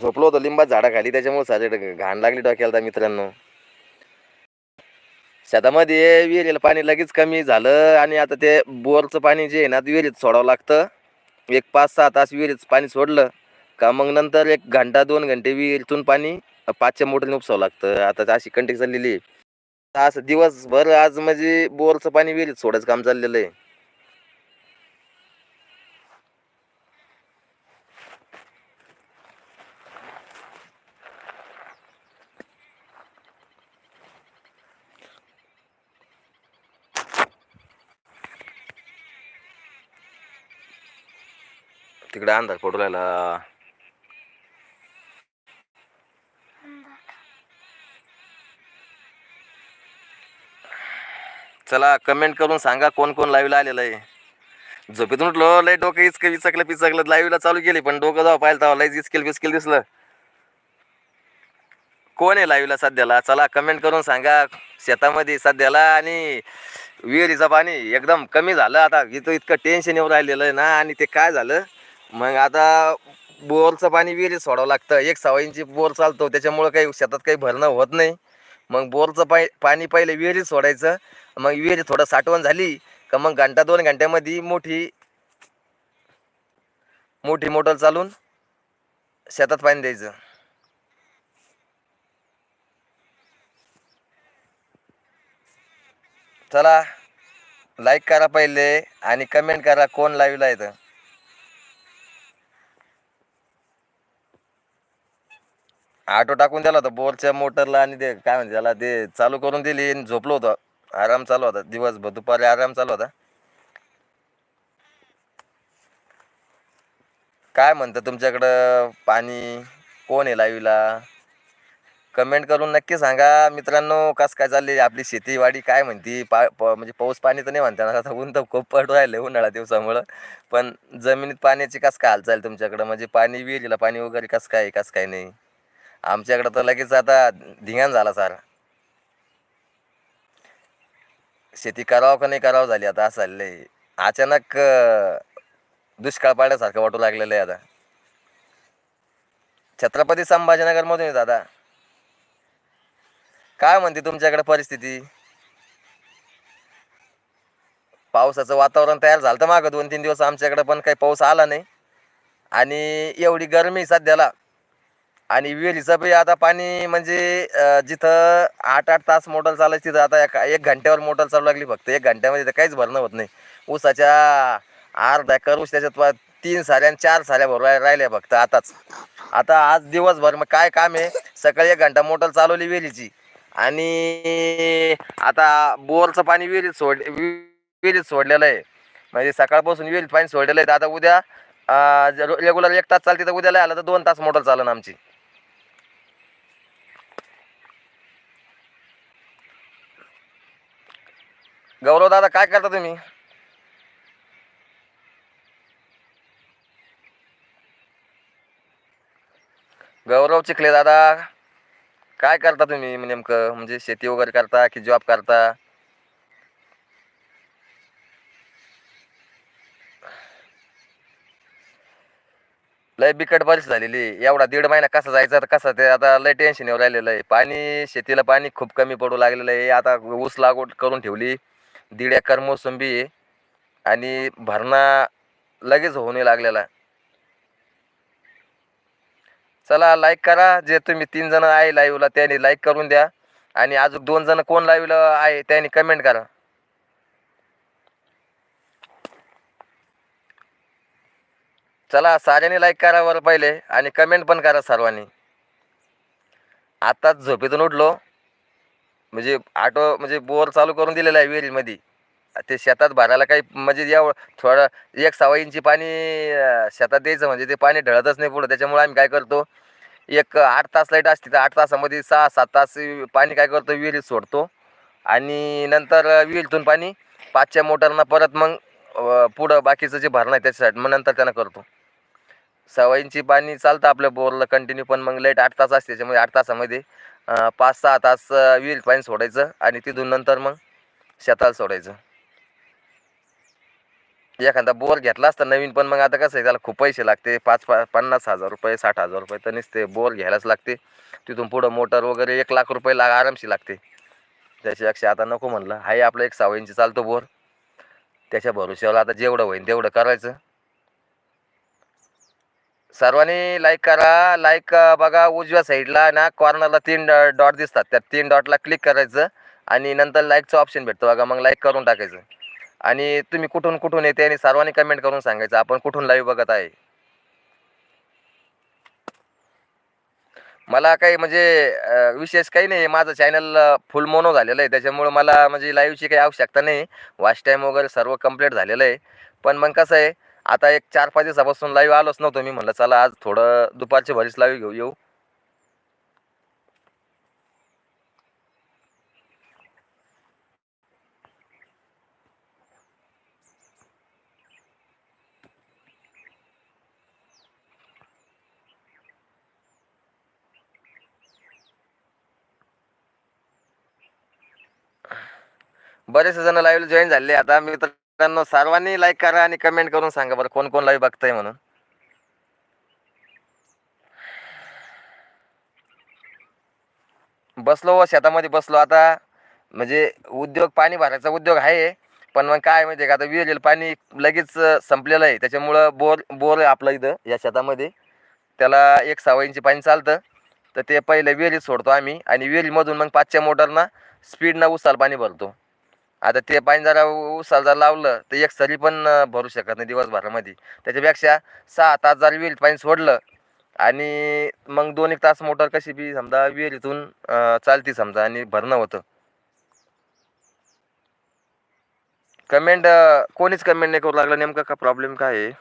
झोपलो होतो लिंबात झाडाखाली त्याच्यामुळे सारे घाण लागली डोक्याला मित्रांनो. शेतामध्ये विहिरीला पाणी लगेच कमी झालं आणि आता ते बोरचं पाणी जे आहे ना ते विहिरीत सोडावं लागतं. एक पाच सहा तास विहिरीत पाणी सोडलं का मग नंतर एक घंटा दोन घंटे विहिरीतून पाणी पाचच्या मोटरने उपसावं लागतं. आता तर अशी कंटिक चाललेली आहे. असं दिवसभर आज म्हणजे बोरचं पाणी विहिरीत सोडायचं काम चाललेलं आहे. तिकडे अंधार पडू राहिला चला कमेंट करून सांगा कोण कोण लाईव्हला आलेलं आहे. झोपेतून उठलो लय डोकं इचकं विचकलं पिचकलं. लाईव्हला चालू केली पण डोकं जाऊ पाहिलं तेव्हा लयच इचकेल बिचकेल दिसलं. कोण आहे लाईव्हला सध्याला? चला कमेंट करून सांगा शेतामध्ये सध्याला आणि विहिरीचं पाणी एकदम कमी झालं. आता इथं इतकं टेन्शन येऊन राहिलेलं आहे ना आणि ते काय झालं? मग आता बोरचं पाणी विहिरीत सोडावं लागतं. एक सहा इंची बोर चालतो त्याच्यामुळं काही शेतात काही भरणं होत नाही. मग बोरचं पाय पाणी पहिले विहिरीत सोडायचं. मग विहिरीत थोडं साठवण झाली का मग घंटा दोन घंट्यामध्ये मोठी मोठी मोटर चालून शेतात पाणी द्यायचं. चला लाईक करा पहिले आणि कमेंट करा कोण लाईव्हला येतं. ऑटो टाकून दिला होता बोरच्या मोटरला आणि ते काय म्हणते त्याला ते चालू करून दिली आणि झोपलो होतो. आराम चालू होता दिवसभर दुपारी आराम चालू होता. काय म्हणतं तुमच्याकडं पाणी कोण आहे लाईव्हला कमेंट करून नक्की सांगा. मित्रांनो कसं काय चालली आपली शेतीवाडी काय म्हणती? पा प म्हणजे पाऊस पाणी तर नाही म्हणता ना आता ऊन तर खूप पडू राहिले उन्हाळा दिवसामुळं. पण जमिनीत पाण्याची कसं काय हालचाल तुमच्याकडं? म्हणजे पाणी विहिरीला पाणी वगैरे कसं काय कसं काय नाही? आमच्याकडं तर लगेच आता धिंगाण झाला सार. शेती करावं का नाही करावं झाली आता असं झालेलं आहे. अचानक दुष्काळ पाडल्यासारखं वाटू लागलेलं आहे आता. छत्रपती संभाजीनगरमधून येत दादा. काय म्हणते तुमच्याकडे परिस्थिती? पावसाचं वातावरण तयार झालं तर मागं दोन तीन दिवस आमच्याकडे पण काही पाऊस आला नाही. आणि एवढी गरमी सध्याला आणि विहिरीचं बी आता पाणी म्हणजे अं, जिथं आठ आठ तास मोटर चालायची तिथं आता एक एक घंट्यावर मोटर चालू लागली फक्त. एक घंट्यामध्ये तर काहीच भरणं होत नाही. ऊसाच्या अर्धा एकर ऊस त्याच्यात तीन साऱ्या आणि चार साऱ्या भरू राह- राहिल्या फक्त आताच. आता आज दिवसभर मग काय काम आहे? सकाळी एक घंटा मोटर चालवली विहिरीची. आणि आता बोरचं पाणी विहिरीत सोड वि- विहिरीत सोडलेलं आहे. म्हणजे सकाळपासून विहिरीत पाणी सोडलेलं आहे. तर आता उद्या रेग्युलर एक तास चालते तर उद्याला आलं तर दोन तास मोटर चालन आमची. गौरव दादा काय करता तुम्ही? गौरव चिखले दादा काय करता तुम्ही नेमकं? म्हणजे शेती वगैरे करता की जॉब करता? लय बिकट बरीच झालेली एवढा दीड महिना कसा जायचा तर कसा ते आता लय टेन्शन येऊ राहिलेलं आहे. पाणी शेतीला पाणी खूप कमी पडू लागलेलं आहे. आता ऊस लागवड करून ठेवली. दीड एकर मोसंबी आहे आणि भरणा लगेच होऊ नाही लागलेला. आहे चला लाईक करा. जे तुम्ही तीन जण आहे लाईव्हला त्यांनी लाईक करून द्या. आणि अजून दोन जण कोण लाईव्हला आहे त्यांनी कमेंट करा. चला साऱ्यांनी लाईक करा बरं पहिले आणि कमेंट पण करा सर्वांनी. आत्ताच झोपेतून उठलो. म्हणजे ऑटो म्हणजे बोर चालू करून दिलेला आहे विहिरीमध्ये ते शेतात भरायला काही म्हणजे या थोडं एक सहा इंची पाणी शेतात द्यायचं म्हणजे ते पाणी ढळतच नाही पुढं. त्याच्यामुळे आम्ही काय करतो एक आठ तास लाइट असते तर आठ तासामध्ये सहा सात तास पाणी काय करतो विहिरीत सोडतो. आणि नंतर विहिरीतून पाणी पाचच्या मोटरना परत मग पुढं बाकीचं जे भरणं आहे त्याच्यासाठी मग नंतर त्यांना करतो. सवाईंची इंची पाणी चालतं आपल्या बोरला कंटिन्यू पण मग लाइट आठ तास असते त्याच्यामुळे आठ तासामध्ये पाच सहा तास विहिरीत पाणी सोडायचं आणि तिथून नंतर मग शेताला सोडायचं. एखादा बोर घेतला असता नवीन पण मग आता कसं आहे त्याला खूप पैसे लागते. पाच पा पन्नास हजार रुपये साठ हजार रुपये तर नुसते बोर घ्यायलाच लागते. तिथून पुढं मोटर वगैरे एक लाख रुपये लाग आरामशी लागते. त्याच्यापेक्षा आता नको म्हणलं. हाय आपलं एक सहा इंची चालतो बोर. त्याच्या भरोश्यावर आता जेवढं होईल तेवढं करायचं. सर्वांनी लाईक करा. लाईक बघा उजव्या साईडला ना कॉर्नरला तीन डॉट दिसतात. त्या तीन डॉटला क्लिक करायचं आणि नंतर लाईकचं ऑप्शन भेटतो बघा. मग लाईक करून टाकायचं. आणि तुम्ही कुठून कुठून येते आणि सर्वांनी कमेंट करून सांगायचं. आपण कुठून लाईव्ह बघत आहे? मला काही म्हणजे विशेष काही नाही. माझं चॅनल फुल मोनो झालेलं आहे. त्याच्यामुळं मला म्हणजे लाईव्हची काही आवश्यकता नाही. वॉच टाईम वगैरे सर्व कंप्लीट झालेलं आहे. पण मग कसं आहे आता एक चार पाच दिवसापासून लाईव्ह आलोच नव्हतो मी. म्हणलं चला आज थोडं दुपारची भरीच लाईव्ह घेऊ येऊ. बरेचसे जण लाईव्ह जॉईन झाले. आता मी तर मित्रांनो सर्वांनी लाईक करा आणि कमेंट करून सांगा बरं कोण कोण लाईव्ह बघताय म्हणून. बसलो व शेतामध्ये बसलो. आता म्हणजे उद्योग पाणी भरायचा उद्योग आहे पण मग काय माहिती आहे का आता विहिरीला पाणी लगेच संपलेलं आहे. त्याच्यामुळं बोर बोर आहे आपलं इथं या शेतामध्ये. त्याला एक सहा इंची पाणी चालतं. तर ते पहिलं विहिरीत सोडतो आम्ही आणि विहिरीमधून मग पाचच्या मोटरना स्पीडनं उसाल पाणी भरतो. आता ते पाणी जरा उसाला जर लावलं तर एक सरी पण भरू शकत नाही दिवसभरामध्ये. त्याच्यापेक्षा सहा तास जर विहिरीत पाणी सोडलं आणि मग दोन एक तास मोटर कशी बी समजा विहिरीतून चालती समजा आणि भरणं होतं. कमेंट कोणीच कमेंट नाही करू लागलं. नेमकं का प्रॉब्लेम काय आहे?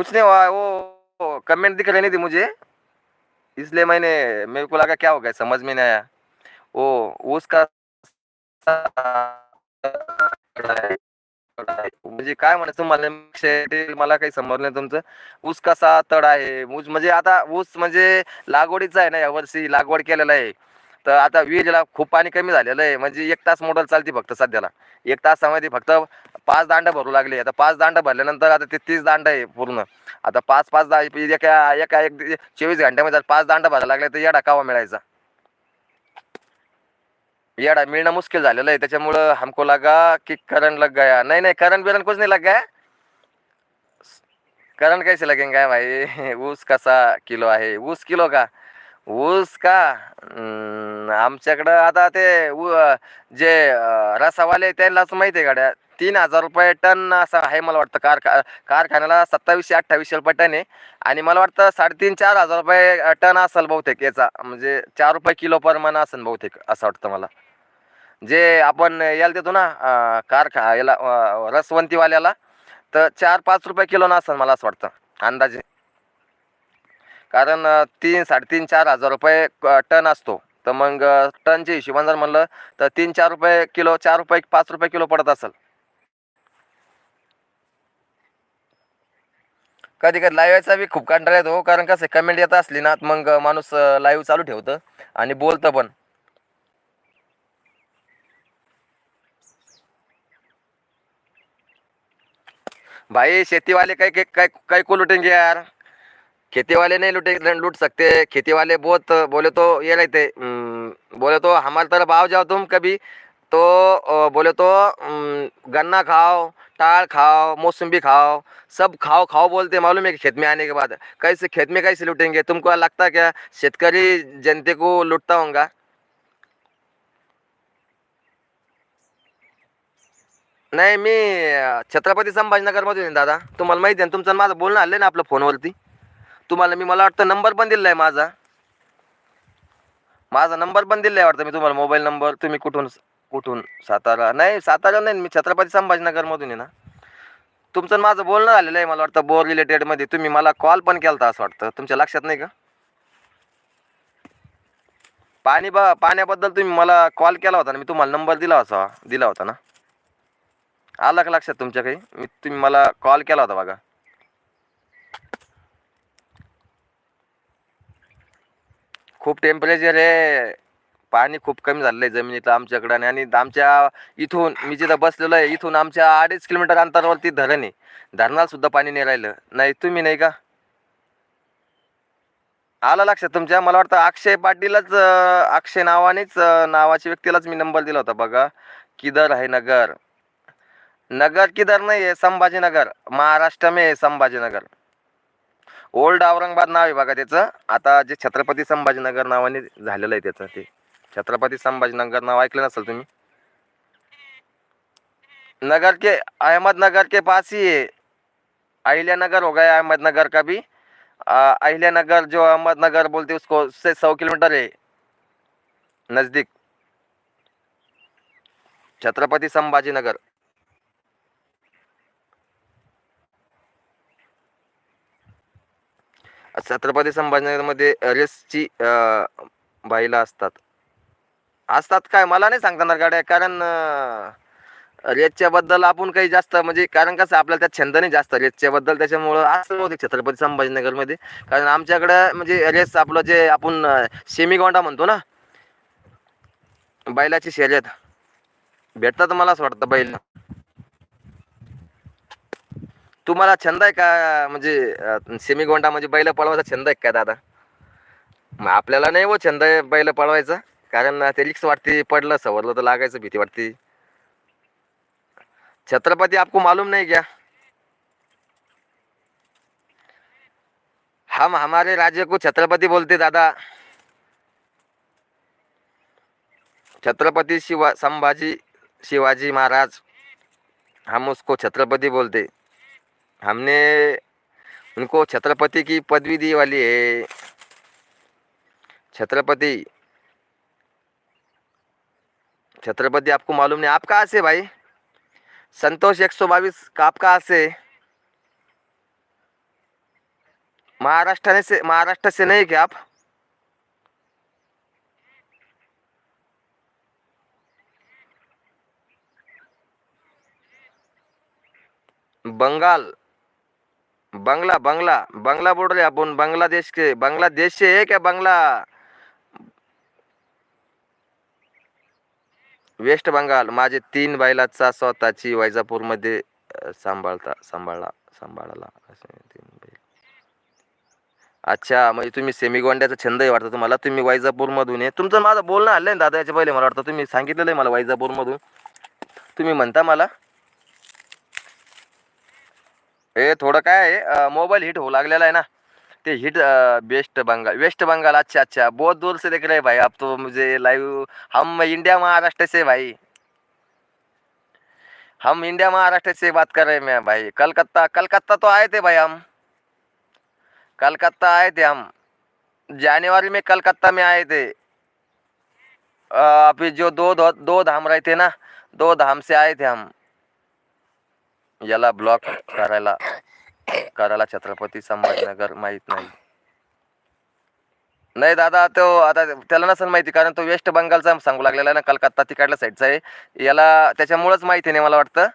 कुछ नहीं हुआ वो कमेंट दिख रही नहीं थी मुझे। इसलिए मैंने मेरे को लगा क्या हो गया समझ में नहीं आया। वो उसका म्हणजे काय म्हणायचं तुम्हाला मला काही समजलं नाही तुमचं. ऊस कसा तड आहे. ऊस म्हणजे आता ऊस म्हणजे लागवडीचा आहे ना यावर्षी लागवड केलेला आहे. तर आता विजेला खूप पाणी कमी झालेलं आहे. म्हणजे एक तास मोटर चालते फक्त सध्याला. एक तासामध्ये फक्त पाच दांडं भरू लागले. आता पाच दांडं भरल्यानंतर आता ते तीस दांडं आहे पूर्ण. आता पाच पाच दा एका एका एक चोवीस घंट्यामध्ये जर पाच दांड भरायला लागले तर येडा कावा मिळायचा. येडा मिळणं मुश्किल झालेलं आहे. त्याच्यामुळं हमको लगा की करंट लग गया. नाही नाही करंट बिरंट कुछ नाही लग गया. करंट कैसे लगेंगे भाई? ऊस कसा किलो आहे? ऊस किलो का? ऊस का? आमच्याकडं आता ते उ- जे रसावाले त्यांनाच माहिती आहे गाड्या. तीन हजार रुपये टन असं आहे मला वाटतं कारखा कारखान्याला सत्तावीसशे अठ्ठावीसशे रुपये टन आहे. आणि मला वाटतं साडेतीन चार हजार रुपये टन असेल बहुतेक याचा. म्हणजे चार रुपये किलो प्रमाण असेल बहुतेक असं वाटतं मला. जे आपण याला देतो ना कारखा याला रसवंतीवाल्याला तर चार पाच रुपये किलो ना असेल मला असं वाटतं अंदाजे. कारण तीन साडेतीन चार हजार रुपये टन असतो. तर मग टनच्या हिशोबाने जर म्हणलं तर तीन चार रुपये किलो चार रुपये पाच रुपये किलो पडत असेल. कधी कधी लाईव्हचा बी खूप कंटाळा येतो हो. कारण कसं कमेंट येत असली ना मग माणूस लाईव्ह चालू ठेवतं आणि बोलतं पण. भाई शेतीवाले वाले काही काही काही कई को यार. खेती वाले नहीं लूटे, लूट सकते। खेती वाले बहुत बोले तो ये रहते बोले तो हमारे तरफ़ आओ जाओ तुम कभी। तो बोले तो गन्ना खाओ, टाल खाओ, मौसम्बी खाओ, सब खाओ खाओ बोलते मालूम है कि खेत में आने के बाद। कैसे, खेत में कैसे लूटेंगे? तुमको लगता क्या? शेतकरी जनते को लूटता होगा? नाही, मी छत्रपती संभाजीनगरमधून दादा। तुम्हाला माहिती आहे ना तुमचं आणि माझं बोलणं आलं ना आपलं फोनवरती तुम्हाला मी मला वाटतं नंबर पण दिला आहे माझा. माझा नंबर पण दिला आहे वाटतं मी तुम्हाला मोबाईल नंबर तुम्ही कुठून कुठून सातारा? नाही सातारा नाही मी छत्रपती संभाजीनगरमधून आहे ना. तुमचं माझं बोलणं आलेलं आहे मला वाटतं बोर रिलेटेडमध्ये तुम्ही मला कॉल पण केला होता असं वाटतं. तुमच्या लक्षात नाही का? पाणी बा पाण्याबद्दल तुम्ही मला कॉल केला होता ना मी तुम्हाला नंबर दिला होता दिला होता ना. आलं का लक्षात तुमच्या काही मी तुम्ही मला कॉल केला होता बघा. खूप टेम्परेचर आहे. पाणी खूप कमी झालेलं आहे जमिनीतलं आमच्याकडं आणि- आणि आमच्या इथून मी जिथं बसलेलो आहे इथून आमच्या अडीच किलोमीटर अंतरावरती धरण आहे. धरणाला सुद्धा पाणी नाही राहिलं. नाही तुम्ही नाही का? आलं लक्षात तुमच्या? मला वाटतं अक्षय पाटीलच अक्षय नावानेच नावाची नावाच्या व्यक्तीलाच मी नंबर दिला होता बघा. किदर आहे नगर? नगर किदर नाही आहे संभाजीनगर महाराष्ट्रमे आहे संभाजीनगर. ओल्ड औरंगाबाद नाव आहे बघा त्याचं. आता जे छत्रपती संभाजीनगर नावाने झालेलं आहे त्याचं ते. छत्रपती संभाजीनगर नाव ऐकलं नसेल तुम्ही? नगर के अहमदनगर के पास ही है अहिल्यानगर हो गया अहमदनगर का भी. अहिल्यानगर जो अहमदनगर बोलते उसको उससे सौ किलोमीटर है. नज़दीक. छत्रपती संभाजीनगर. छत्रपती संभाजीनगरमध्ये रेसची बाईला असतात. असतात काय? मला नाही सांगता येणार गाड्या. कारण रेसच्या बद्दल आपण काही जास्त म्हणजे कारण कसं आपल्याला त्यात छंद नाही जास्त. रेसच्या बद्दल त्याच्यामुळं असं होते छत्रपती संभाजीनगरमध्ये. कारण आमच्याकडं म्हणजे रेस आपलं जे आपण सेमीगोंडा म्हणतो ना? बैलाची शर्यत. भेटतात मला असं वाटतं बैल. तुम्हाला छंद आहे का? म्हणजे सेमीगोंडा म्हणजे बैल पळवायचा छंद आहे का दादा? मग आपल्याला नाही हो छंद आहे बैल पळवायचा. कारण ते रिक्स वाटते पडलं सवरलं तर लागायचं भीती वाटते. छत्रपती आपको मालूम नहीं क्या? हम हमारे राज्य को छत्रपति बोलते दादा. छत्रपति शिवा संभाजी शिवाजी महाराज हम उसको छत्रपति बोलते. हमने उनको छत्रपति की पदवी दी वाली है। छत्रपति। छत्रपति आपको मालूम नहीं। आप कहाँ से भाई? संतोष एक सौ बाईस का आप कहाँ से महाराष्ट्र से महाराष्ट्र से नहीं क्या आप? बंगाल। बंगला बंगला बंगला बोल रहे अपन बांग्लादेश के बांग्लादेश से है क्या बंगला? वेस्ट बंगाल माझे तीन बैलाचा स्वतःची वैजापूरमध्ये सांभाळता सांभाळला सांभाळला. असे तीन बैल. अच्छा म्हणजे तुम्ही सेमी गोंड्याचा वाटतं तुम्हाला. तुम्ही वैजापूरमधून आहे. तुमचं माझं बोलणं आलं आहे दादा याच्या पहिले मला वाटतं. तुम्ही सांगितलेलं आहे मला वैजापूरमधून. तुम्ही म्हणता मला? हे, थोडं काय आहे मोबाईल हिट होऊ लागलेला आहे ना. ते hit west Bengal west Bengal अच्छा अच्छा. बहुत दूर से देख रहे हैं भाई आप तो मुझे लाइव हम इंडिया महाराष्ट्र से भाई. हम इंडिया महाराष्ट्र से बात कर रहे हैं मैं भाई. कलकत्ता कलकत्ता तो आए थे भाई हम. कलकत्ता आए थे हम. जनवरी में कलकत्ता में आए थे. अभी जो दो दो धाम रहे थे ना, दो धाम से आए थे हम. याला ब्लॉक करायला करायला छत्रपती संभाजीनगर माहीत नाही. नाही दादा तो आता त्याला नसेल माहिती कारण तो वेस्ट बंगालचा सांगू लागलेला ना कलकत्ता तिकडल्या साईडचा आहे. याला त्याच्यामुळंच माहिती नाही मला वाटतं.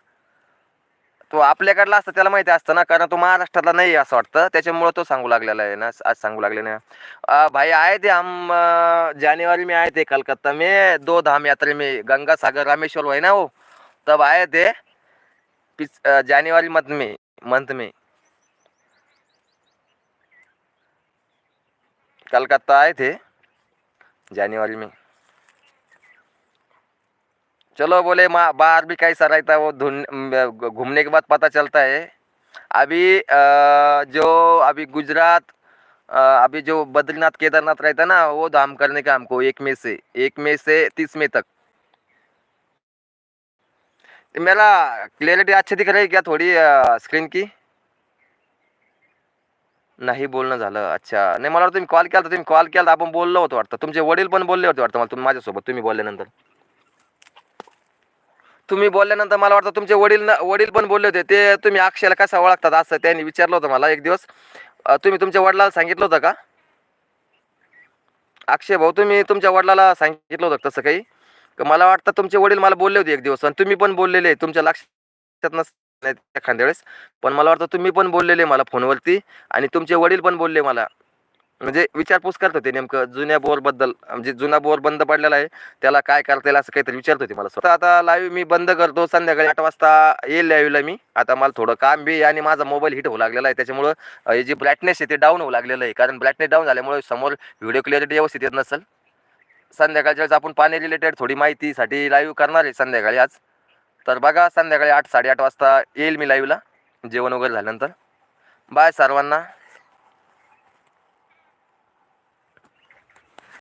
तो आपल्याकडला असतं त्याला माहिती असतं ना कारण तो महाराष्ट्रातला नाही असं वाटतं. त्याच्यामुळं तो सांगू लागलेला आहे ना आज सांगू लागले ना. भाई आहे ते हम जानेवारी जनवरी में आए थे कलकत्ता में दो धाम यात्रे में गंगासागर रामेश्वर हुए ना हो तब आए थे जनवरी मंथ में मंथ में। कलकत्ता आए थे जनवरी में। चलो बोले, माँ, बाहर भी कैसा रहता है वो घूमने के बाद पता चलता है। अभी जो अभी गुजरात अभी जो बद्रीनाथ, केदारनाथ रहता है ना, वो धाम करने का हमको एक मई से, एक मई से तीस मई तक। मेरा क्लियरिटी अच्छी दिख रही क्या थोड़ी स्क्रीन की? नाही बोलणं झालं. अच्छा. नाही मला वाटतं तुम्ही कॉल केला तुम्ही कॉल केला आपण बोललो होतो वाटतं. तुमचे वडील पण बोलले होते वाटतं मला तुम्ही माझ्यासोबत तुम्ही बोलल्यानंतर. तुम्ही बोलल्यानंतर मला वाटतं तुमचे वडील वडील पण बोलले होते. ते तुम्ही अक्षयला कसा ओळखतात असं त्यांनी विचारलं होतं मला एक दिवस. तुम्ही तुमच्या वडिलाला सांगितलं होतं का? अक्षय भाऊ तुम्ही तुमच्या वडिलाला सांगितलं होतं तसं काही? मला वाटतं तुमचे वडील मला बोलले होते एक दिवस आणि तुम्ही पण बोललेले तुमच्या लक्षात लक्षात नस एखाद्या वेळेस. पण मला वाटतं तुम्ही पण बोललेले मला फोनवरती आणि तुमचे वडील पण बोलले मला. म्हणजे विचारपूस करत होते नेमकं जुन्या बोअरबद्दल म्हणजे जुना बोर बंद पडलेला आहे त्याला काय करता येईल असं काहीतरी विचारत होते मला स्वतः. आता लाईव्ह मी बंद करतो संध्याकाळी आठ वाजता येईल लाईव्हला मी. आता मला थोडं काम बी आणि माझा मोबाईल हिट होऊ लागलेला आहे त्याच्यामुळं हे जे ब्राईटनेस आहे ते डाऊन होऊ लागलेलं आहे. कारण ब्राईटनेस डाऊन झाल्यामुळे समोर व्हिडिओ क्लिअरिटी व्यवस्थित येत नसेल. संध्याकाळच्या वेळेस आपण पाणी रिलेटेड थोडी माहितीसाठी लाईव्ह करणार आहे संध्याकाळी आज. तर बघा संध्याकाळी आठ साडेआठ वाजता येईल मी लाईव्हला जेवण वगैरे झाल्यानंतर. बाय सर्वांना.